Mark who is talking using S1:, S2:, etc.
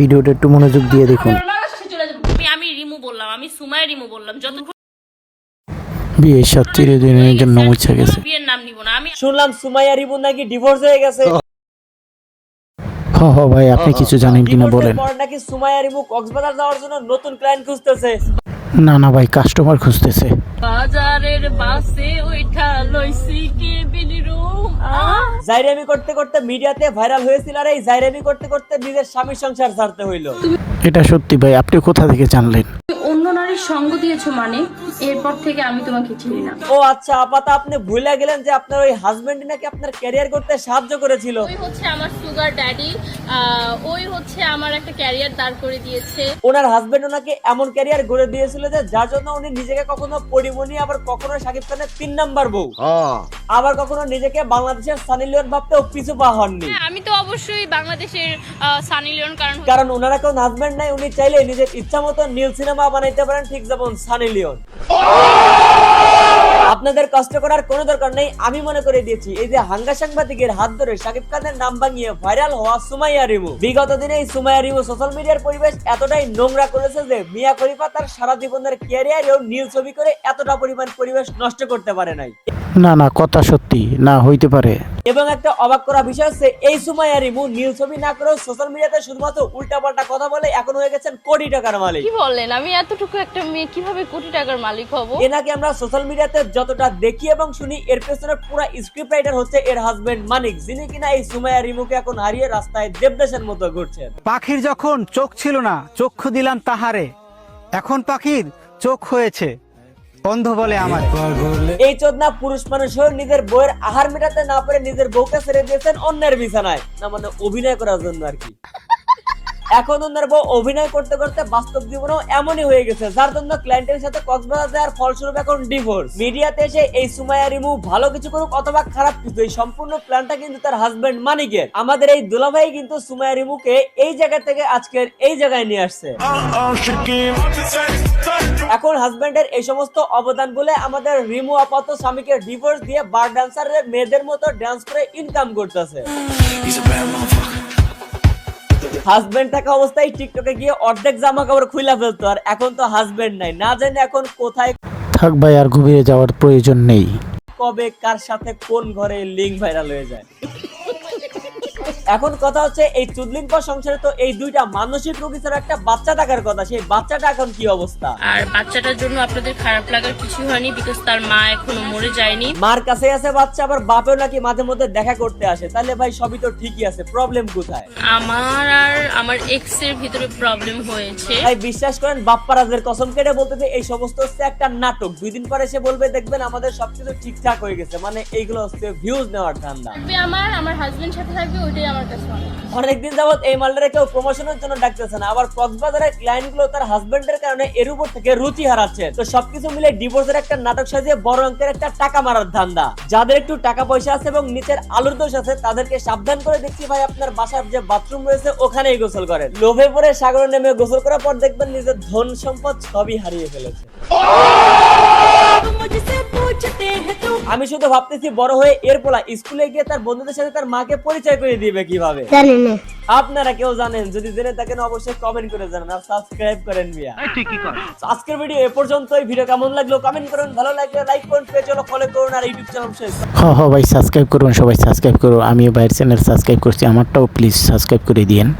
S1: ভিডিওটা একটু মনোযোগ দিয়ে দেখুন।
S2: বাংলাদেশে চলে যাব। আমি আমি রিমু বললাম আমি সুমাই রিমু বললাম যতক্ষণ
S1: বিয়ের সাত চিরদিনের জন্য মুছে গেছে।
S2: বিয়ের নাম নিব না আমি
S3: শুনলাম সুমাইয়া রিবুন নাকি ডিভোর্স হয়ে গেছে।
S1: হ হ ভাই আপনি কিছু জানেন কিনা বলেন।
S3: পর নাকি সুমাইয়া রিবু কক্সবাজার যাওয়ার জন্য নতুন ক্লায়েন্ট খুঁজতেছে।
S1: না না ভাই কাস্টমার খুঁজতেছে।
S2: বাজারের বাসে
S3: জাইরামি করতে করতে মিডিয়াতে ভাইরাল হয়েছিল আর এই জাইরামি করতে করতে নিজের স্বামীর সংসার ছাড়তে হইল।
S1: এটা সত্যি ভাই আপনি কোথা থেকে জানলেন?
S4: অন্য নারীর সঙ্গ দিয়েছ মানে? এরপর থেকে আমি তোমাকে চিনি না।
S3: ও আচ্ছা আপাতত আপনি ভুলে গেলেন যে আপনার ওই হাজবেন্ড নাকি আপনার ক্যারিয়ার করতে সাহায্য করেছিল।
S2: ওই হচ্ছে আমার সুগার ড্যাডি ওই হচ্ছে আমার একটা ক্যারিয়ার দাঁড় করে দিয়েছে।
S3: ওনার হাজবেন্ড ওনাকে এমন ক্যারিয়ার গড়ে দিয়েছিল যে যার জন্য উনি নিজেকে কখনো পরিমণি আবার কখনো সাকিব খানের তিন নাম্বার বউ। আবার কখনো নিজেকে বাংলাদেশের সানি লিওন ভাবতেও পিছু পা হননি।
S2: হ্যাঁ, আমি তো অবশ্যই বাংলাদেশের সানি লিওন কারণ
S3: কারণ ওনারা কেউ হাজবেন্ড নাই উনি চাইলে নিজের ইচ্ছা মতো নীল সিনেমা বানাইতে পারেন ঠিক যেমন সানি লিওন আপনাদের কষ্ট করার কোনো দরকার নেই, আমি মনে করে দিয়েছি। এই যে হাঙ্গা সাংবাদিকের হাত ধরে শাকিব খানের নাম ভাঙিয়ে ভাইরাল হওয়া সুমাইয়া রিমু। বিগত দিনে এই সুমাইয়া রিমু সোশ্যাল মিডিয়ার পরিবেশ এতটাই নোংরা করেছে যে মিয়া খলিফা তার সারা জীবনের ক্যারিয়ারেও নীল ছবি করে এতটা পরিমাণ পরিবেশ নষ্ট করতে পারে নাই।
S1: না না কথা সত্যি না হইতে পারে।
S3: এবং একটা অবাক করা বিষয় হচ্ছে এই সুমাইয়া রিমু নীল ছবি না করেও সোশ্যাল মিডিয়াতে শুধুমাত্র উল্টাপাল্টা কথা বলে এখন হয়ে গেছেন কোটি টাকার মালিক।
S2: কি বললেন আমি এতটুকু একটা মেয়ে কীভাবে কোটি টাকার মালিক হব?
S3: এনাকে আমরা সোশ্যাল মিডিয়াতে যতটা দেখি এবং শুনি এর পেছনে পুরো স্ক্রিপ্ট রাইটার হচ্ছে এর হাজবেন্ড মানিক যিনি কিনা এই সুমাইয়া রিমুকে এখন হারিয়ে রাস্তায় দেবদাসের মতো ঘুরছেন।
S5: পাখির যখন চোখ ছিল না চক্ষু দিলাম তাহারে। এখন পাখির চোখ হয়েছে। অন্ধ বলে আমার।
S3: এই চোদনা পুরুষ মানুষ হয়ে নিজের বইয়ের আহার মেটাতে না পারে নিজের বউকে ছেড়ে দিয়েছেন অন্যের বিছানায়। না মানে অভিনয় করার জন্য আর কি। এখন ওনার বউ অভিনয় করতে করতে বাস্তব জীবনেও এমনই হয়ে গেছে, যার জন্য ক্লায়েন্টের সাথে কক্সবাজার যাওয়ার ফলস্বরূপ এখন ডিভোর্স মিডিয়াতে এসে এই সুমাইয়া রিমু ভালো কিছু করুক অথবা খারাপ কিছু, এই সম্পূর্ণ প্ল্যানটা কিন্তু তার হাজবেন্ড মানিকের। আমাদের এই দুলাভাই কিন্তু সুমাইয়া রিমুকে এই জায়গা থেকে আজকের এই জায়গায় নিয়ে আসছে। এখন হাজবেন্ডের এই সমস্ত অবদান বলে আমাদের রিমু আপাতত স্বামীকে ডিভোর্স দিয়ে বার ডান্সারের মেয়েদের মতো ডান্স করে ইনকাম করতেছে। হাজবেন্ড থাকা অবস্থায় টিকটকে গিয়ে অর্ধেক জামা কাপড় খুলে ফেলতো আর এখন তো হাজবেন্ড নাই। না জানি এখন কোথায়
S1: থাক ভাই আর গভীরে যাওয়ার প্রয়োজন নেই।
S3: কবে কার সাথে কোন ঘরে লিঙ্ক ভাইরাল হয়ে যায়? এখন কথা হচ্ছে এই চুদলিং পর সংসারে তো এই দুইটা মানসিক রোগী ছাড়া একটা বাচ্চা থাকার কথা সেই বাচ্চাটা এখন কি অবস্থা?
S2: আর বাচ্চাটার জন্য আপনাদের খারাপ লাগার কিছু হয়নি বিকজ তার মা এখনও মরে যায়নি।
S3: মার কাছে আছে বাচ্চা আবার বাপেও নাকি মাঝে মধ্যে দেখা করতে আসে। তাহলে ভাই সবই তো ঠিকই আছে প্রবলেম কোথায়?
S2: আমার আর আমার এক্সের ভিতরে প্রবলেম হয়েছে।
S3: ভাই বিশ্বাস করেন বাপ্পারাজের কসম কেটে বলতে যে এই সমস্ত হচ্ছে একটা নাটক। দুই দিন পরে সে বলবে দেখবেন আমাদের সবকিছু ঠিকঠাক হয়ে গেছে। মানে এইগুলো হচ্ছে ভিউজ নেওয়ার ধান্দা।
S2: আমার আমার হাজবেন্ড সাথে থাকবে ওইটাই
S3: অনেকদিন যাবত এই মালটারে কেউ প্রমোশনের জন্য ডাকতেছে না। আবার কক্সবাজারের ক্লায়েন্টগুলো তার হাজবেন্ডের কারণে এর উপর থেকে রুচি হারাচ্ছে। তো সবকিছু মিলে ডিভোর্সের একটা নাটক সাজিয়ে বড় অঙ্কের একটা টাকা মারার ধান্দা। যাদের একটু টাকা পয়সা আছে এবং নিচের আলুর দোষ আছে তাদেরকে সাবধান করে দেখছি ভাই আপনার বাসার যে বাথরুম রয়েছে ওখানেই গোসল করেন। লোভে পরে সাগরে নেমে গোসল করার পর দেখবেন নিজের ধন সম্পদ সবই হারিয়ে ফেলেছে। আমি শুধু ভাবতেছি বড় হয়ে এর পোলা স্কুলে গিয়ে তার বন্ধুদের সাথে তার মাকে পরিচয় করে দিবে কীভাবে? আপনারা কেউ জানেন যদি জেনে থাকেন অবশ্যই কমেন্ট করে জানান আর সাবস্ক্রাইব করেন মিয়া। আজকের ভিডিও এ পর্যন্তই ভিডিও কেমন লাগল কমেন্ট করুন ভালো লাগলে লাইক করুন পেজ হলো ফলো করুন আর ইউটিউব চ্যানেল শেষ
S1: হ হ ভাই সাবস্ক্রাইব করুন সবাই সাবস্ক্রাইব করুন। আমিও বাইরের চ্যানেল সাবস্ক্রাইব করছি আমারটাও প্লিজ সাবস্ক্রাইব করে দিয়েন।